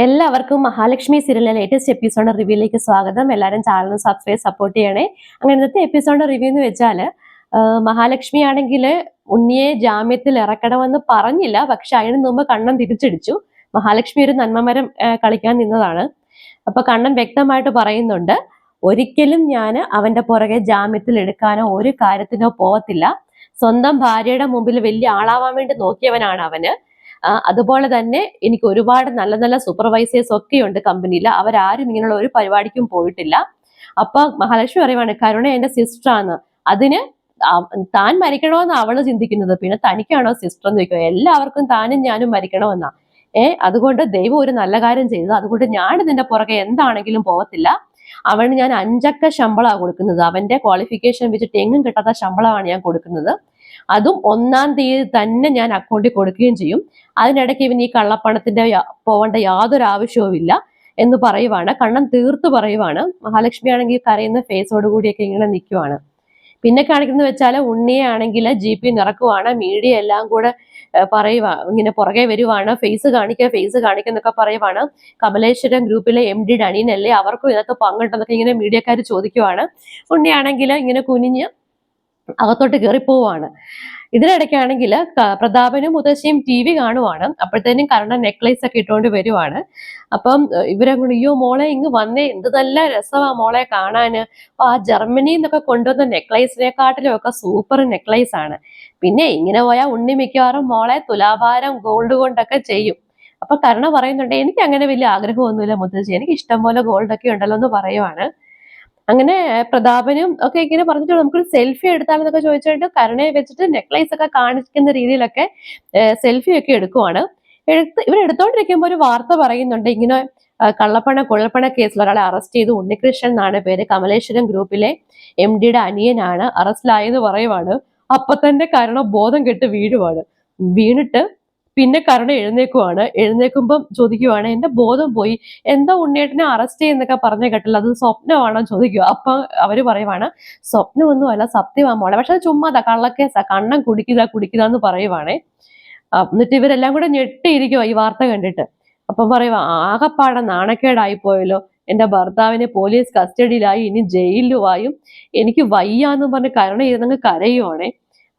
എല്ലാവർക്കും മഹാലക്ഷ്മി സീരിയലിലെ latest episode റിവ്യൂയിലേക്ക് സ്വാഗതം. എല്ലാവരും ചാനൽ സബ്സ്ക്രൈബ് സപ്പോർട്ട് ചെയ്യണേ. അങ്ങനെ ഇന്നത്തെ എപ്പിസോഡ് റിവ്യൂ എന്ന് വെച്ചാൽ മഹാലക്ഷ്മി ആണെങ്കിൽ ഉണ്ണിയെ ജാമ്യത്തിൽ ഇറക്കണമെന്ന് പറഞ്ഞില്ല. പക്ഷെ അതിന് മുമ്പ് കണ്ണൻ തിരിച്ചടിച്ചു. മഹാലക്ഷ്മി ഒരു നന്മമരം കളിക്കാൻ നിന്നതാണ്. അപ്പൊ കണ്ണൻ വ്യക്തമായിട്ട് പറയുന്നുണ്ട് ഒരിക്കലും ഞാൻ അവന്റെ പുറകെ ജാമ്യത്തിൽ എടുക്കാനോ ഒരു കാര്യത്തിനോ പോവത്തില്ല. സ്വന്തം ഭാര്യയുടെ മുമ്പിൽ വലിയ ആളാവാൻ വേണ്ടി നോക്കിയവനാണ് അവന്. അതുപോലെ തന്നെ എനിക്ക് ഒരുപാട് നല്ല നല്ല സൂപ്പർവൈസേഴ്സ് ഒക്കെ ഉണ്ട് കമ്പനിയിൽ അവരാരും ഇങ്ങനെയുള്ള ഒരു പരിപാടിക്കും പോയിട്ടില്ല. അപ്പൊ മഹാലക്ഷ്മി പറയുവാണ് കരുണ എന്റെ സിസ്റ്റർ ആണ് അതിന് താൻ മരിക്കണമെന്ന് അവൾ ചിന്തിക്കുന്നത്. പിന്നെ തനിക്കാണോ സിസ്റ്റർ എന്ന് ചോദിക്കുക. എല്ലാവർക്കും താനും ഞാനും മരിക്കണമെന്നാ. ഏ അതുകൊണ്ട് ദൈവം ഒരു നല്ല കാര്യം ചെയ്തു. അതുകൊണ്ട് ഞാൻ ഇതിന്റെ പുറകെ എന്താണെങ്കിലും പോകത്തില്ല അവന് ഞാൻ അഞ്ചക്ക ശമ്പളമാണ് കൊടുക്കുന്നത്. അവന്റെ ക്വാളിഫിക്കേഷൻ വെച്ചിട്ട് എങ്ങും കിട്ടാത്ത ശമ്പളമാണ് ഞാൻ കൊടുക്കുന്നത്. അതും ഒന്നാം തീയതി തന്നെ ഞാൻ അക്കൗണ്ടിൽ കൊടുക്കുകയും ചെയ്യും. അതിനിടയ്ക്ക് ഇവൻ ഈ കള്ളപ്പണത്തിന്റെ പോകേണ്ട യാതൊരു ആവശ്യവുമില്ല എന്ന് പറയുവാണ്. കണ്ണൻ തീർത്ത് പറയുവാണ്. മഹാലക്ഷ്മി ആണെങ്കിൽ കരയുന്ന ഫേസോട് കൂടിയൊക്കെ ഇങ്ങനെ നിൽക്കുവാണ് പിന്നെ കാണിക്കുന്നത് വെച്ചാൽ ഉണ്ണിയെ ആണെങ്കിൽ ജി പി നിറക്കുവാണ്. മീഡിയ എല്ലാം കൂടെ പറയുക ഇങ്ങനെ പുറകെ വരുവാണ്. ഫേസ് കാണിക്കുക ഫേസ് കാണിക്കുക എന്നൊക്കെ പറയുവാണ്. കമലേശ്വരം ഗ്രൂപ്പിലെ എം ഡി ഡണീനല്ലേ അവർക്കും ഇതൊക്കെ പങ്കുണ്ടെന്നൊക്കെ ഇങ്ങനെ മീഡിയക്കാർ ചോദിക്കുവാണ്. ഉണ്ണിയാണെങ്കിൽ ഇങ്ങനെ കുനിഞ്ഞ് അകത്തോട്ട് കയറിപ്പോവാണ് ഇതിനിടയ്ക്കാണെങ്കിൽ പ്രതാപനും മുത്തശ്ശിയും ടി വി കാണുവാണ്. അപ്പോഴത്തേനും കരണ നെക്ലേസ് ഒക്കെ ഇട്ടുകൊണ്ട് വരുവാണ്. അപ്പം ഇവരങ്ങോട്ട് അയ്യോ മോളെ ഇങ്ങ് വന്നേ. എന്ത് നല്ല രസമാ മോളെ കാണാന്. ആ ജർമ്മനിയിൽ നിന്നൊക്കെ കൊണ്ടുവന്ന നെക്ലേസിനെക്കാട്ടിലും ഒക്കെ സൂപ്പർ നെക്ലേസ് ആണ്. പിന്നെ ഇങ്ങനെ പോയാൽ ഉണ്ണി മിക്കവാറും മോളെ തുലാഭാരം ഗോൾഡ് കൊണ്ടൊക്കെ ചെയ്യും. അപ്പൊ കരുണ പറയുന്നുണ്ട് എനിക്ക് അങ്ങനെ വലിയ ആഗ്രഹമൊന്നുമില്ല മുത്തശ്ശി. എനിക്ക് ഇഷ്ടം പോലെ ഗോൾഡ് ഒക്കെ ഉണ്ടല്ലോ എന്ന് പറയുവാണ്. അങ്ങനെ പ്രതാപനും ഒക്കെ ഇങ്ങനെ പറഞ്ഞിട്ട് നമുക്കൊരു സെൽഫി എടുത്താലെന്നൊക്കെ ചോദിച്ചിട്ട് കരുണയെ വെച്ചിട്ട് നെക്ലൈസ് ഒക്കെ കാണിക്കുന്ന രീതിയിലൊക്കെ സെൽഫി ഒക്കെ എടുക്കുവാണ്. എടുത്ത് ഇവർ എടുത്തോണ്ടിരിക്കുമ്പോൾ ഒരു വാർത്ത പറയുന്നുണ്ട്. ഇങ്ങനെ കള്ളപ്പണ കൊള്ളപ്പണ കേസിൽ ഒരാളെ അറസ്റ്റ് ചെയ്തു ഉണ്ണികൃഷ്ണൻ എന്നാണ് പേര്. കമലേശ്വരം ഗ്രൂപ്പിലെ എം ഡിയുടെ അനിയനാണ്. അറസ്റ്റിലായെന്ന് പറയുവാണ്. അപ്പൊ തന്നെ കരുണ ബോധം കെട്ട് വീഴുവാണ്. വീണിട്ട് പിന്നെ കരുണ എഴുന്നേക്കുവാണ്. എഴുന്നേക്കുമ്പം ചോദിക്കുവാണ് എന്റെ ബോധം പോയി. എന്താ ഉണ്ണിയേട്ടനെ അറസ്റ്റ് ചെയ്യുന്നൊക്കെ പറഞ്ഞ കേട്ടില്ല. അത് സ്വപ്നമാണോ? ചോദിക്കുക അപ്പൊ അവർ പറയുവാണ് സ്വപ്നമൊന്നുമല്ല സത്യമാ മോളെ. പക്ഷെ അത് ചുമ്മാതാ കള്ളക്കേസാ. കണ്ണം കുടിക്കുക കുടിക്കുക എന്ന് പറയുവാണേ. എന്നിട്ട് ഇവരെല്ലാം കൂടെ ഞെട്ടിയിരിക്കുവാ ഈ വാർത്ത കണ്ടിട്ട്. അപ്പം പറയുവാ ആകപ്പാടെ നാണക്കേടായി പോയല്ലോ എന്റെ ഭർത്താവിനെ പോലീസ് കസ്റ്റഡിയിലായി ഇനി ജയിലിലുമായും എനിക്ക് വയ്യാന്ന് പറഞ്ഞ് കരുണ ഇരുന്നങ്ങ് കരയുവാണേ.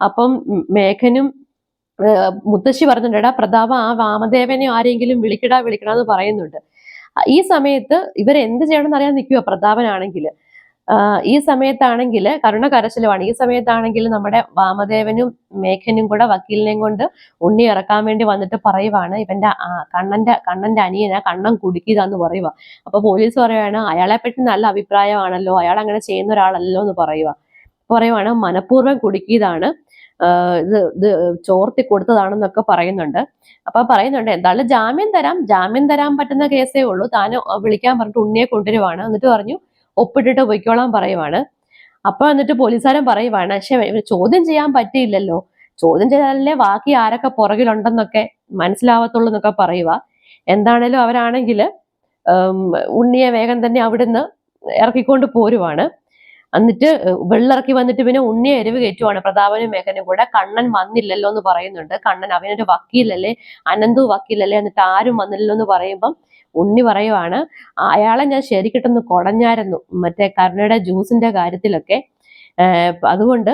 അപ്പം മേഘനും മുത്തശ്ശി പറഞ്ഞിട്ടുണ്ട് പ്രതാപ ആ വാമദേവനെ ആരെങ്കിലും വിളിക്കടാ വിളിക്കടാ എന്ന് പറയുന്നുണ്ട് ഈ സമയത്ത് ഇവർ എന്ത് ചെയ്യണമെന്ന് അറിയാൻ നിൽക്കുക പ്രതാപനാണെങ്കിൽ ഈ സമയത്താണെങ്കിൽ കരുണ കരച്ചിലുമാണ്. ഈ സമയത്താണെങ്കിൽ നമ്മുടെ വാമദേവനും മേഘനും കൂടെ വക്കീലിനെയും കൊണ്ട് ഉണ്ണി ഇറക്കാൻ വേണ്ടി വന്നിട്ട് പറയുവാണ് ഇവന്റെ കണ്ണന്റെ കണ്ണന്റെ അനിയനാ കണ്ണൻ കുടുക്കിയതാന്ന് പറയുക അപ്പൊ പോലീസ് പറയുവാണ് അയാളെ പറ്റി നല്ല അഭിപ്രായമാണല്ലോ അയാൾ അങ്ങനെ ചെയ്യുന്ന ഒരാളല്ലോ എന്ന് പറയുക പറയുവാണ് മനഃപൂർവം കുടുക്കിയതാണ്. ഇത് ഇത് ചോർത്തി കൊടുത്തതാണെന്നൊക്കെ പറയുന്നുണ്ട്. അപ്പൊ പറയുന്നുണ്ട് എന്തായാലും ജാമ്യം തരാം. ജാമ്യം തരാൻ പറ്റുന്ന കേസേ ഉള്ളൂ. താൻ വിളിക്കാൻ പറഞ്ഞിട്ട് ഉണ്ണിയെ കൊണ്ടുവരുവാണ്. എന്നിട്ട് പറഞ്ഞു ഒപ്പിട്ടിട്ട് പൊയ്ക്കോളാൻ പറയുവാണ്. അപ്പൊ എന്നിട്ട് പോലീസുകാരൻ പറയുവാണ് പക്ഷെ ചോദ്യം ചെയ്യാൻ പറ്റിയില്ലല്ലോ. ചോദ്യം ചെയ്താലല്ലേ ബാക്കി ആരൊക്കെ പുറകിലുണ്ടെന്നൊക്കെ മനസ്സിലാവത്തുള്ളൂ എന്നൊക്കെ പറയുക. എന്താണേലും അവരാണെങ്കിൽ ഉണ്ണിയെ വേഗം തന്നെ അവിടുന്ന് ഇറക്കിക്കൊണ്ട് പോരുവാണ്. എന്നിട്ട് വെള്ളിറക്കി വന്നിട്ട് പിന്നെ ഉണ്ണിയെ എരിവ് കയറ്റുവാണ്. പ്രതാപനും മേഘനും കൂടെ കണ്ണൻ വന്നില്ലല്ലോ എന്ന് പറയുന്നുണ്ട്. കണ്ണൻ അവനൊരു വക്കീലല്ലേ? അനന്തു വക്കീലല്ലേ? എന്നിട്ട് ആരും വന്നില്ലല്ലോ എന്ന് പറയുമ്പം ഉണ്ണി പറയുവാണ് അയാളെ ഞാൻ ശരിക്കിട്ടൊന്ന് കുടഞ്ഞായിരുന്നു. മറ്റേ കരുണയുടെ ജ്യൂസിന്റെ കാര്യത്തിലൊക്കെ. അതുകൊണ്ട്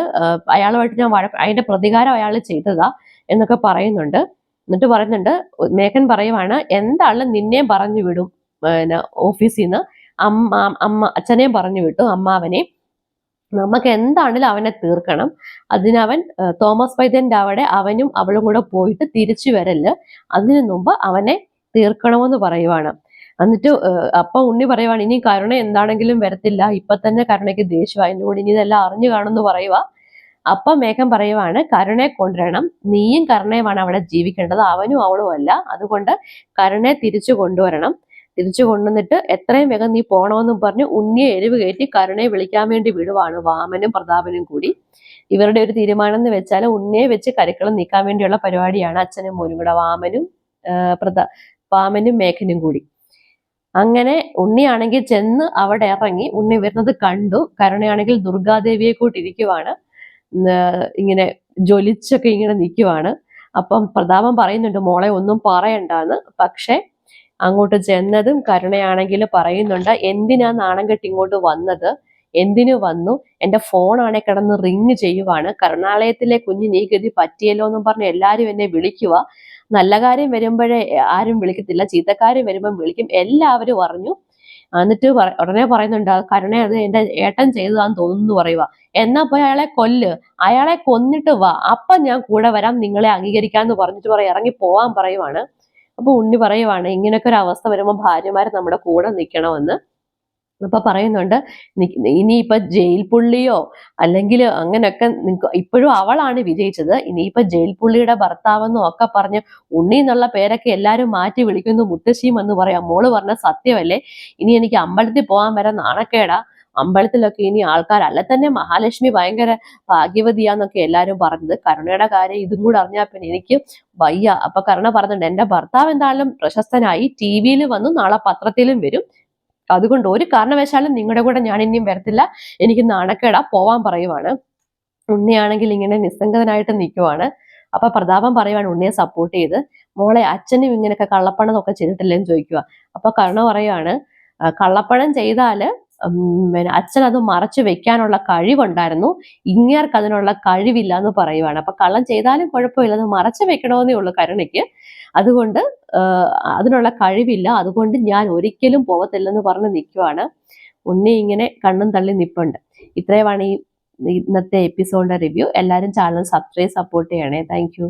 അയാളുമായിട്ട് ഞാൻ അതിന്റെ പ്രതികാരം അയാൾ ചെയ്തതാ എന്നൊക്കെ പറയുന്നുണ്ട്. എന്നിട്ട് പറയുന്നുണ്ട് മേഘൻ പറയുവാണ് എന്താളും നിന്നെയും പറഞ്ഞു വിടും? പിന്നെ ഓഫീസിൽ നിന്ന് അമ്മ അമ്മ അച്ഛനെയും പറഞ്ഞു വിട്ടു അമ്മാവനെ നമുക്ക് എന്താണെങ്കിലും അവനെ തീർക്കണം. അതിനവൻ തോമസ് വൈദ്യന്റെ അവിടെ അവനും അവളും കൂടെ പോയിട്ട് തിരിച്ചു വരൽ അതിനു മുമ്പ് അവനെ തീർക്കണമെന്ന് പറയുവാണ്. എന്നിട്ട് അപ്പൊ ഉണ്ണി പറയുവാണ് ഇനി കരുണ എന്താണെങ്കിലും വരത്തില്ല. ഇപ്പൊ തന്നെ കരുണയ്ക്ക് അതിന്റെ കൂടി ഇനി ഇതെല്ലാം അറിഞ്ഞു കാണുമെന്ന് പറയുക. അപ്പൊ മേഘം പറയുവാണ് കരുണയെ കൊണ്ടുവരണം. നീയും കരുണയുമാണ് അവിടെ ജീവിക്കേണ്ടത്. അവനും അവളും അല്ല. അതുകൊണ്ട് കരുണയെ തിരിച്ചു കൊണ്ടുവരണം. തിരിച്ചു കൊണ്ടുവന്നിട്ട് എത്രയും വേഗം നീ പോണമെന്നും പറഞ്ഞ് ഉണ്ണിയെ എരിവ് കയറ്റി കരുണയെ വിളിക്കാൻ വേണ്ടി വിടുവാണ് വാമനും പ്രതാപനും കൂടി. ഇവരുടെ ഒരു തീരുമാനം എന്ന് വെച്ചാൽ ഉണ്ണിയെ വെച്ച് കരിക്കളം നീക്കാൻ വേണ്ടിയുള്ള പരിപാടിയാണ് അച്ഛനും മോനും കൂടെ വാമനും പ്രതാ വാമനും മേഘനും കൂടി. അങ്ങനെ ഉണ്ണിയാണെങ്കിൽ ചെന്ന് അവിടെ ഇറങ്ങി ഉണ്ണി വരുന്നത് കണ്ടു. കരുണയാണെങ്കിൽ ദുർഗാദേവിയെ കൂട്ടിരിക്കുവാണ് ഇങ്ങനെ ജ്വലിച്ചൊക്കെ ഇങ്ങനെ നിൽക്കുവാണ്. അപ്പം പ്രതാപം പറയുന്നുണ്ട് മോളെ ഒന്നും പറയണ്ടെന്ന്. പക്ഷെ അങ്ങോട്ട് ചെന്നതും കരുണയാണെങ്കിൽ പറയുന്നുണ്ട് എന്തിനാ നാണം കെട്ടി ഇങ്ങോട്ട് വന്നത്? എന്തിനു വന്നു? എന്റെ ഫോണാണെ കിടന്ന് റിങ് ചെയ്യുവാണ്. കരുണാലയത്തിലെ കുഞ്ഞു നീ ഗതി പറ്റിയല്ലോ എന്നും പറഞ്ഞ് എല്ലാരും എന്നെ വിളിക്കുക നല്ല കാര്യം വരുമ്പോഴേ ആരും വിളിക്കത്തില്ല. ചീത്തക്കാരും വരുമ്പം വിളിക്കും. എല്ലാവരും പറഞ്ഞു എന്നിട്ട് ഉടനെ പറയുന്നുണ്ട് "ആ കരുണ അത് എന്റെ ഏട്ടൻ ചെയ്തതാന്ന് തോന്നുന്നു പറയുക എന്നാ പോയി അയാളെ കൊല്ല്. അയാളെ കൊന്നിട്ട് വാ. അപ്പൊ ഞാൻ കൂടെ വരാം. നിങ്ങളെ അംഗീകരിക്കാന്ന് പറഞ്ഞിട്ട് പറയാം ഇറങ്ങി പോവാൻ പറയുവാണ്. അപ്പൊ ഉണ്ണി പറയുവാണ് ഇങ്ങനെയൊക്കെ ഒരു അവസ്ഥ വരുമ്പോൾ ഭാര്യമാർ നമ്മുടെ കൂടെ നിൽക്കണമെന്ന് അപ്പൊ പറയുന്നുണ്ട് ഇനിയിപ്പൊ ജയിൽ പുള്ളിയോ അല്ലെങ്കിൽ അങ്ങനെയൊക്കെ ഇപ്പോഴും അവളാണ് വിജയിച്ചത്. ഇനിയിപ്പൊ ജയിൽ പുള്ളിയുടെ ഭർത്താവെന്നും ഒക്കെ പറഞ്ഞ് ഉണ്ണി എന്നുള്ള പേരൊക്കെ എല്ലാരും മാറ്റി വിളിക്കുന്നു മുത്തശ്ശിയും എന്ന് പറയാം മോൾ പറഞ്ഞ സത്യമല്ലേ? ഇനി എനിക്ക് അമ്പലത്തിൽ പോകാൻ വരെ നാണക്കേടാ. അമ്പലത്തിലൊക്കെ ഇനി ആൾക്കാരല്ല. തന്നെ മഹാലക്ഷ്മി ഭയങ്കര ഭാഗ്യവതിയാന്നൊക്കെ എല്ലാവരും പറഞ്ഞത്. കരുണയുടെ കാര്യം ഇതും കൂടെ അറിഞ്ഞാൽ പിന്നെ എനിക്ക് വയ്യ. അപ്പൊ കരുണ പറഞ്ഞിട്ടുണ്ട് എന്റെ ഭർത്താവ് എന്തായാലും പ്രശസ്തനായി ടി വിയിൽ വന്നു നാളെ പത്രത്തിലും വരും. അതുകൊണ്ട് ഒരു കാരണവശാലും നിങ്ങളുടെ കൂടെ ഞാൻ ഇനിയും വരത്തില്ല. എനിക്ക് നാണക്കേടാ പോവാൻ പറയുവാണ്. ഉണ്ണിയാണെങ്കിൽ ഇങ്ങനെ നിസ്സംഗതനായിട്ട് നിൽക്കുവാണ്. അപ്പൊ പ്രതാപം പറയുവാണ് ഉണ്ണിയെ സപ്പോർട്ട് ചെയ്ത്. മോളെ അച്ഛനും ഇങ്ങനെയൊക്കെ കള്ളപ്പണം ഒക്കെ ചെയ്തിട്ടില്ലെന്ന് ചോദിക്കുക അപ്പൊ കരുണ പറയുവാണ് കള്ളപ്പണം ചെയ്താൽ പിന്നെ അച്ഛൻ അത് മറച്ചു വെക്കാനുള്ള കഴിവുണ്ടായിരുന്നു. ഇങ്ങേർക്ക് അതിനുള്ള കഴിവില്ല എന്ന് പറയുവാണ്. അപ്പൊ കള്ളം ചെയ്താലും കുഴപ്പമില്ല. അത് മറച്ചു വെക്കണമെന്നേ ഉള്ളൂ കരുണയ്ക്ക്. അതുകൊണ്ട് അതിനുള്ള കഴിവില്ല. അതുകൊണ്ട് ഞാൻ ഒരിക്കലും പോകത്തില്ലെന്ന് പറഞ്ഞ് നിൽക്കുവാണ് ഉണ്ണി ഇങ്ങനെ കണ്ണും തള്ളി നിപ്പുണ്ട്. ഇത്രയുമാണ് ഈ ഇന്നത്തെ എപ്പിസോഡിന്റെ റിവ്യൂ. എല്ലാവരും ചാനൽ സബ്സ്ക്രൈബ് സപ്പോർട്ട് ചെയ്യണേ. താങ്ക്